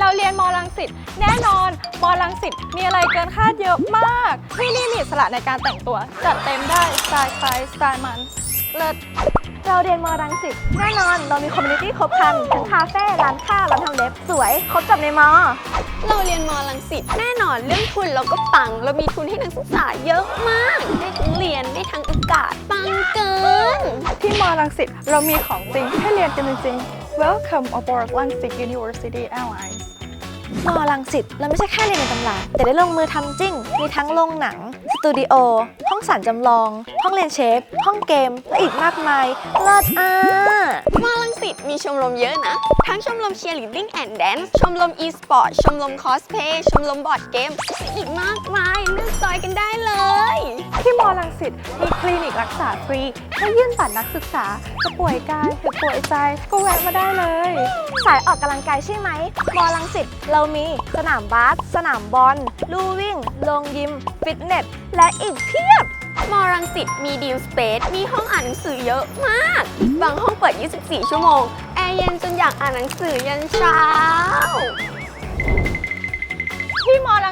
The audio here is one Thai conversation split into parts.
เราเรียนมอลังสิตแน่นอนมอลังสิตมีอะไรเกินคาดเยอะมาก ที่นี่มีอิสระในการแต่งตัว จัดเต็มได้สไตล์ใครสไตล์มันเลิศเราเรียนมอรังสิตแน่นอน เรามีคอมมูนิตี้ครบครันทั้งคาเฟ่ร้านค้าร้านทำเล็บสวย ครบจบในมอ เราเรียนมอลังสิตแน่นอนเรื่องทุนเราก็ปัง เรามีทุนให้นักศึกษาเยอะมาก ได้ทั้งเรียนได้ทั้งโอกาสปังเกิน ที่มอลังสิตเรามีของจริงให้เรียนกันจริงๆ Welcome aboard Langsit University Airlines มอรังสิตเราไม่ใช่แค่เรียนในตำราแต่ได้ลงมือทำจริง มีทั้งโรงหนัง สตูดิโอ ห้องสารจำลอง ห้องเรียนเชฟ ห้องเกม และอีกมากมายเลิศอะมอลังสิตมีชมรมเยอะนะ ทั้งชมรมเชียร์ลีดดิ้งแอนด์แดนซ์ชมรมอีสปอร์ตชมรมคอสเพย์ชมรมบอร์ดเกม อีกมากมายเลือกจอยกันได้เลย ที่มอลังสิตมีคลินิกรักษาฟรีให้ยื่นบัตรนักศึกษาจะป่วยกายหรือป่วยใจ ก็แวะมาได้เลย สายออกกำลังกายใช่ไหม มอลังสิตเรามีสนามบาส สนามบอล ลู่วิ่งโรงยิม ฟิตเนส และอีกเพียบ มอรังสิตมีดีลสเปซ มีห้องอ่านหนังสือเยอะมาก บางห้องเปิด 24 ชั่วโมง แอร์เย็นจนอยากอ่านหนังสือยันเช้า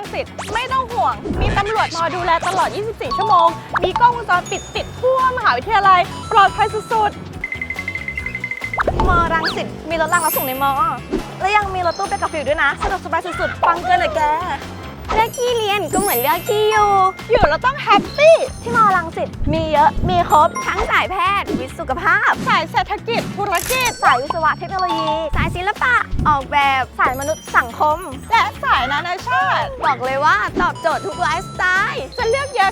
งสิตไม่ต้องห่วง มีตำรวจมาดูแลตลอด 24 ชั่วโมง มีกล้องวงจรปิดติดทั่วมหาวิทยาลัย ปลอดภัยสุดๆมอรังสิตมีรถรางรับส่งในมอ และยังมีรถตู้ไปกับฟิวด้วยนะสะดวกสบายสุดๆ ฟังเกินเลยแก เลือกที่เรียนก็เหมือนเลือกที่อยู่ อยู่เราต้องแฮปปี้ที่มอลังสิตมีเยอะมีครบทั้งสายแพทย์ วิทย์สุขภาพ สายเศรษฐกิจธุรกิจ สายวิศวะเทคโนโลยี สายศิลปะ ออกแบบสายมนุษย์สังคม และสายนานาชาติ บอกเลยว่าตอบโจทย์ทุกไลฟ์สไตล์จะเลือกเยอะ